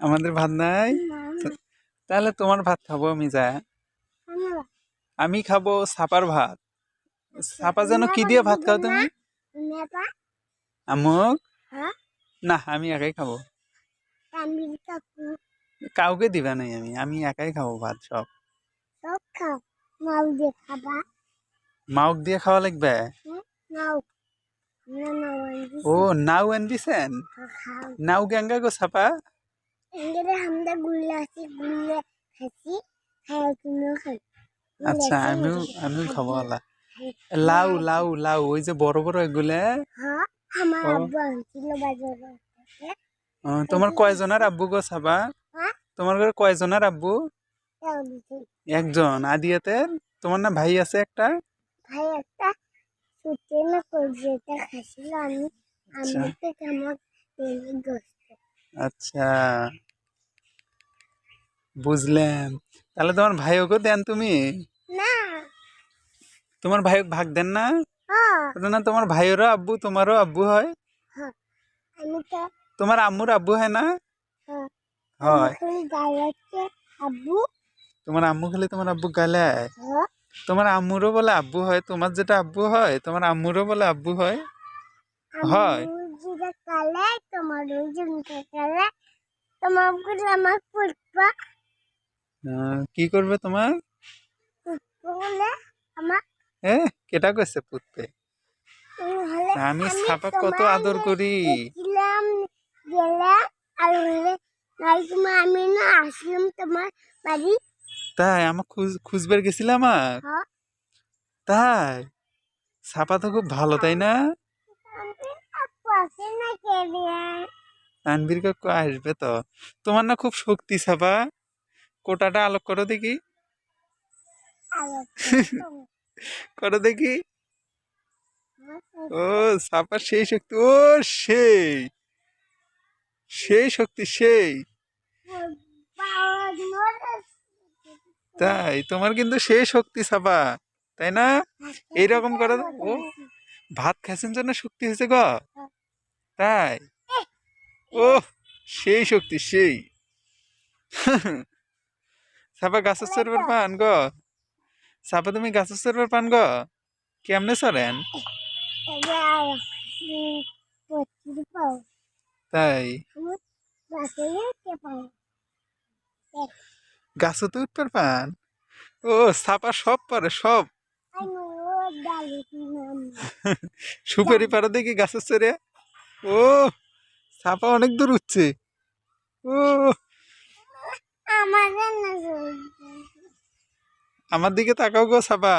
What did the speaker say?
আমাদের ভাত নাই? তাহলে তোমার ভাত খাব আমি যা। আমি খাব সাপার ভাত। সাপা যেন কি দিয়ে ভাত খাও তুমি? আমুক? হ্যাঁ? না আমি একাই খাব। কাউকে দিবা নাই আমি আমি একাই খাব ভাত সব। সব দিয়ে খাবা। মাউক দিয়ে খাওয়া লাগবে? ও নাও আনবিছেন খাও নাও গেঙ্গা গো এঙ্গেরে আমরা গুল্লা আছি গুল্লে খাসি খাও তুমিও খাও। আচ্ছা আমিও আমিও খাব আলা লাউ লাউ লাউ ওই যে বড় বড় এগুলা। হ্যাঁ তোমার কয়জনের আব্বু গো সাবা হ্যাঁ? তোমার ঘরে কয়জনের আব্বু? একজন। আদিয়াতের? তোমার না ভাই আছে একটা? ভাই একটা? ছুটে না করছে খাসিল আমি আচ্ছা। আমি তেলে গোস্ত আচ্ছা। বুঝলাম। তাহলে তোমার ভাইকে দেন তুমি? না। তোমার ভাইক ভাগ দেন না? হ্যাঁ। ওটা না তোমার ভাইয়েরও আব্বু তোমারও আব্বু হয়। হ্যাঁ। তোমার আম্মুর আব্বু হয় না? হ্যাঁ। হয়। আব্বু। তোমার আম্মু খেলে তোমার আব্বু গালে হ্যাঁ। তোমার আম্মুরও বলে আব্বু হয় তোমার যেটা আব্বু হয় তোমার আম্মুরও বলে আব্বু হয়? হয়। কি করবে তোমার? কেটা কইছে হলে আমি সাপা কত আদর করি? আমি না আসলাম তোমার বাড়ি। তাই আমার খুঁজ খুঁজবার গেছিলাম আর হ্যাঁ। তাই? সাপা তো খুব ভালো তাই না? তানবীর কাকু আসবে তো। তোমার না খুব শক্তি সাপা। কোটাটা আলোক করো দেখি। করো দেখি। ও সাপা সেই শক্তি ও সেই। সেই শক্তি সেই। তাই, তোমার কিন্তু সেই শক্তি সাপা তাই না? এইরকম করে। ও, ভাত খাইছেন জন্য শক্তি হয়েছে গ। তাই? ও, সেই শক্তি, সেই। সাপা গাছের চরবার পান গ। সাপা তুমি গাছের চরবার পান গ। কেমনে চরেন তাই। গাছও তো উঠবার পান ও সাপা সব পারে, সব। সুপারি পারে দেখি গাছের চরে ও সাপা অনেক দূর উঠছে। ও। আমার দিকে তাকাও গো সাপা